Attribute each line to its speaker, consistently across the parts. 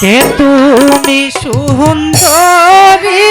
Speaker 1: কে তুমি সুন্দরী।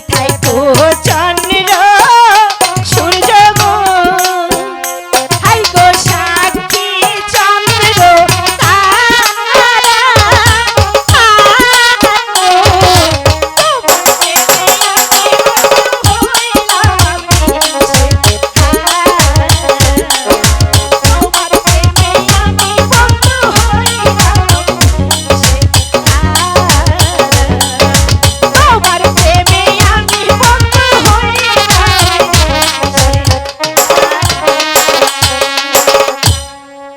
Speaker 2: Thay